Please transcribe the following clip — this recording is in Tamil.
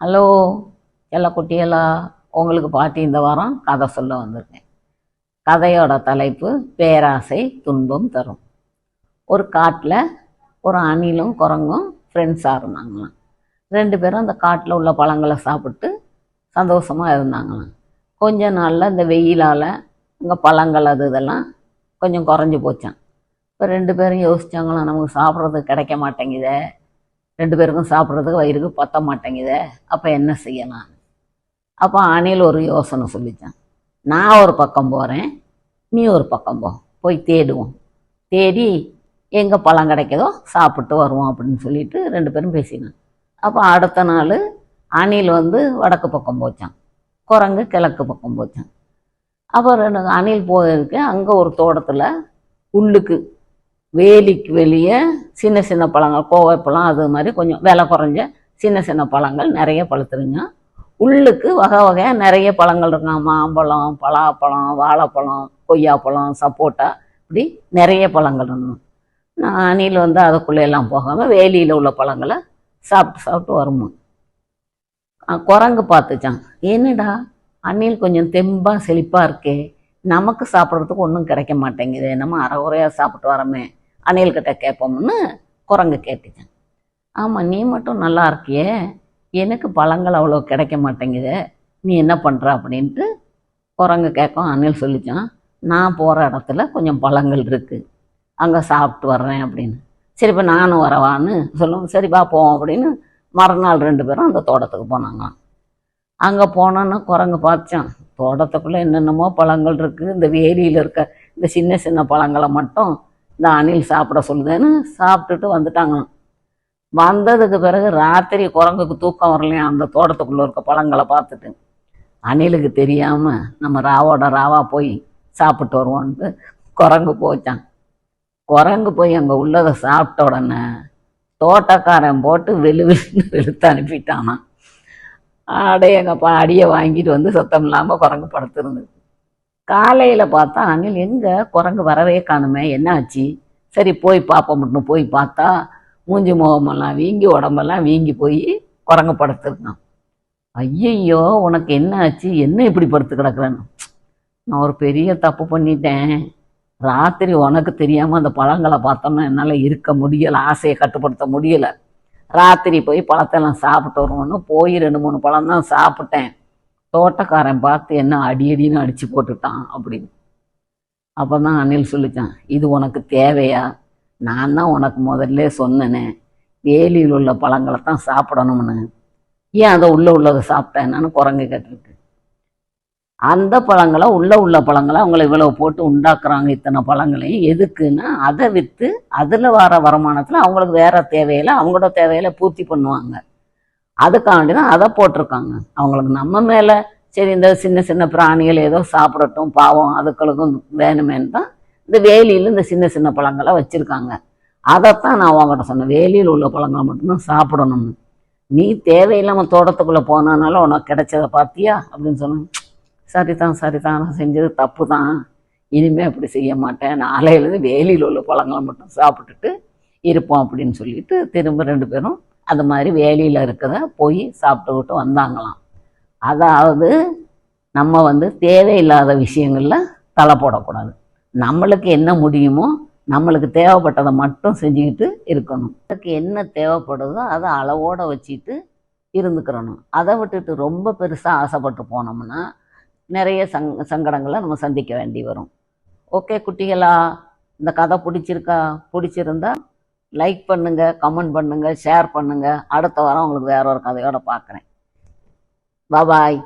ஹலோ எல்லா குட்டியெல்லாம் உங்களுக்கு பாட்டி இந்த வாரம் கதை சொல்ல வந்திருக்கேன். கதையோட தலைப்பு பேராசை துன்பம் தரும். ஒரு காட்டில் ஒரு அணிலும் குரங்கும் ஃப்ரெண்ட்ஸாக இருந்தாங்களாம். ரெண்டு பேரும் அந்த காட்டில் உள்ள பழங்களை சாப்பிட்டு சந்தோஷமாக இருந்தாங்களாம். கொஞ்ச நாளில் இந்த வெயிலால் இங்கே பழங்கள் அது இதெல்லாம் கொஞ்சம் குறைஞ்சி போச்சான் இப்போ ரெண்டு பேரும் யோசித்தாங்களாம் நமக்கு சாப்பிட்றது கிடைக்க மாட்டேங்குதே. ரெண்டு பேருக்கும் சாப்பிட்றதுக்கு வயிறுக்கு பத்த மாட்டேங்குதே. அப்போ என்ன செய்யலாம் அப்போ அணில் ஒரு யோசனை சொல்லித்தான் நான் ஒரு பக்கம் போகிறேன் நீ ஒரு பக்கம் போ. போய் தேடுவோம். தேடி எங்கே பழம் கிடைக்குதோ சாப்பிட்டு வருவோம் அப்படின்னு சொல்லிட்டு ரெண்டு பேரும் பேசினான். அப்போ அடுத்த நாள் அணில் வந்து வடக்கு பக்கம் போச்சான். குரங்கு கிழக்கு பக்கம் போச்சான். அப்போ ரெண்டு அணில் போயிருக்கு அங்கே ஒரு தோட்டத்தில் உள்ளுக்கு வேலிக்கு வெளியே சின்ன சின்ன பழங்கள் கோவைப்பழம் அது மாதிரி கொஞ்சம் விலை குறைஞ்ச சின்ன சின்ன பழங்கள் நிறைய பழுத்துருங்க. உள்ளுக்கு வகை வகையாக நிறைய பழங்கள் இருக்காங்க. மாம்பழம் பலாப்பழம் வாழைப்பழம் கொய்யாப்பழம் சப்போட்டா இப்படி நிறைய பழங்கள் இருந்தோம் நான் அணில் வந்து அதுக்குள்ளே எல்லாம் போகாமல் வேலியில் உள்ள பழங்களை சாப்பிட்டு சாப்பிட்டு வருமா குரங்கு பார்த்துச்சான் என்னடா? அணில் கொஞ்சம் தெம்பாக செழிப்பாக இருக்கே. நமக்கு சாப்பிட்றதுக்கு ஒன்றும் கிடைக்க மாட்டேங்குது. நம்ம அரை குறையாக சாப்பிட்டு வரமே. அணில்கிட்ட கேட்போம்னு குரங்கு கேட்டுச்சான் ஆமாம் நீ மட்டும் நல்லா இருக்கியே. எனக்கு பழங்கள் அவ்வளோ கிடைக்க மாட்டேங்குது. நீ என்ன பண்ணுற அப்படின்ட்டு குரங்கு கேட்கும். அணில் சொல்லித்தான் நான் போகிற இடத்துல கொஞ்சம் பழங்கள் இருக்குது அங்கே சாப்பிட்டு வர்றேன் அப்படின்னு. சரி இப்போ நானும் வரவான்னு சொல்லுவோம் சரி வா போவோம் அப்படின்னு மறுநாள் ரெண்டு பேரும் அந்த தோட்டத்துக்கு போனாங்களாம். அங்கே போனோன்னா குரங்கு பார்த்தான் தோட்டத்துக்குள்ளே என்னென்னமோ பழங்கள் இருக்குது இந்த வேலியில் இருக்க இந்த சின்ன சின்ன பழங்களை மட்டும் இந்த அணில் சாப்பிட சொல்லுதுன்னு சாப்பிட்டுட்டு வந்துட்டாங்களாம். வந்ததுக்கு பிறகு ராத்திரி குரங்குக்கு தூக்கம் வரலையா? அந்த தோட்டத்துக்குள்ளே இருக்க பழங்களை பார்த்துட்டு. அணிலுக்கு தெரியாமல் நம்ம ராவோட ராவா போய் சாப்பிட்டு வருவோன்ட்டு குரங்கு போச்சான். குரங்கு போய் அங்கே உள்ளதை சாப்பிட்ட உடனே தோட்டக்காரன் போட்டு வெளு வெளுன்னு வெளுத்து அனுப்பிட்டானான் அடைய எங்கப்பா அடியை வாங்கிட்டு வந்து சத்தம் இல்லாமல் குரங்கு படுத்திருந்தது. காலையில் பார்த்தா அணில் எங்கே குரங்கு வரவே காணுமே? என்ன ஆச்சு சரி போய் பார்ப்போம்னு போய் பார்த்தா மூஞ்சி முகமெல்லாம் வீங்கி உடம்பெல்லாம் வீங்கி போய் குரங்கு படுத்துருக்கான் ஐயையோ உனக்கு என்ன ஆச்சு என்ன இப்படி படுத்து கிடக்குறேன்னு? நான் ஒரு பெரிய தப்பு பண்ணிட்டேன். ராத்திரி உனக்கு தெரியாமல் அந்த பழங்களை பார்த்தோம்னா என்னால் இருக்க முடியலை ஆசையை கட்டுப்படுத்த முடியலை. ராத்திரி போய் பழத்தெல்லாம் சாப்பிட்டு வருவோன்னு போய் ரெண்டு மூணு பழம் தான் சாப்பிட்டேன். தோட்டக்காரன் பார்த்து என்ன அடி அடின்னு அடித்து போட்டுட்டான் அப்படின்னு. அப்போ தான் அனில் சொல்லிச்சான் இது உனக்கு தேவையா? நான் தான் உனக்கு முதல்ல சொன்னேனே வேலியில் உள்ள பழங்களை தான் சாப்பிடணும்னு. ஏன் அதை உள்ளே உள்ளதை சாப்பிட்டேன்னு குரங்கு கேட்டிருக்கு. அந்த பழங்களை உள்ள உள்ள பழங்களை அவங்கள இவ்வளவு போட்டு உண்டாக்குறாங்க இத்தனை பழங்களையும். எதுக்குன்னா அதை விற்று அதில் வர வருமானத்தில் அவங்களுக்கு வேற தேவையில்லை அவங்களோட தேவையில பூர்த்தி பண்ணுவாங்க. அதுக்காண்டி தான் அதை போட்டிருக்காங்க. அவங்களுக்கு நம்ம மேலே சரி இந்த சின்ன சின்ன பிராணிகள் ஏதோ சாப்பிடட்டும் பாவம் அதுக்களுக்கும் வேணுமேன்னு தான் இந்த வேலியில் இந்த சின்ன சின்ன பழங்களை வச்சுருக்காங்க. அதைத்தான் நான் உங்கள்கிட்ட சொன்னேன். வேலியில் உள்ள பழங்களை மட்டும்தான் சாப்பிடணும்னு. நீ தேவையில்லாமல் தோட்டத்துக்குள்ளே போனதுனால உனக்கு கிடைச்சதை பார்த்தியா அப்படின்னு சொன்னேன். சரிதான் சரிதான் நான் செஞ்சது தப்பு தான் இனிமேல் அப்படி செய்ய மாட்டேன். நாளையிலேருந்து வேலியில் உள்ள பழங்களை மட்டும் சாப்பிட்டுட்டு இருப்போம் அப்படின்னு சொல்லிட்டு திரும்ப ரெண்டு பேரும் அது மாதிரி வேலியில் இருக்கிறத போய் சாப்பிட்டுக்கிட்டு வந்தாங்களாம். அதாவது நம்ம வந்து தேவையில்லாத விஷயங்களில் தலை போடக்கூடாது. நம்மளுக்கு என்ன முடியுமோ நம்மளுக்கு தேவைப்பட்டதை மட்டும் செஞ்சுக்கிட்டு இருக்கணும். அதுக்கு என்ன தேவைப்படுதோ அதை அளவோடு வச்சுட்டு இருந்துக்கிறணும். அதை விட்டுட்டு ரொம்ப பெருசாக ஆசைப்பட்டு போனோம்னா நிறைய சங் சங்கடங்களை நம்ம சந்திக்க வேண்டி வரும். ஓகே குட்டிகளா இந்த கதை பிடிச்சிருக்கா? பிடிச்சிருந்தா லைக் பண்ணுங்க கமெண்ட் பண்ணுங்க ஷேர் பண்ணுங்க. அடுத்த வாரம் உங்களுக்கு வேற ஒரு கதையோட பார்க்குறேன். பாபாய்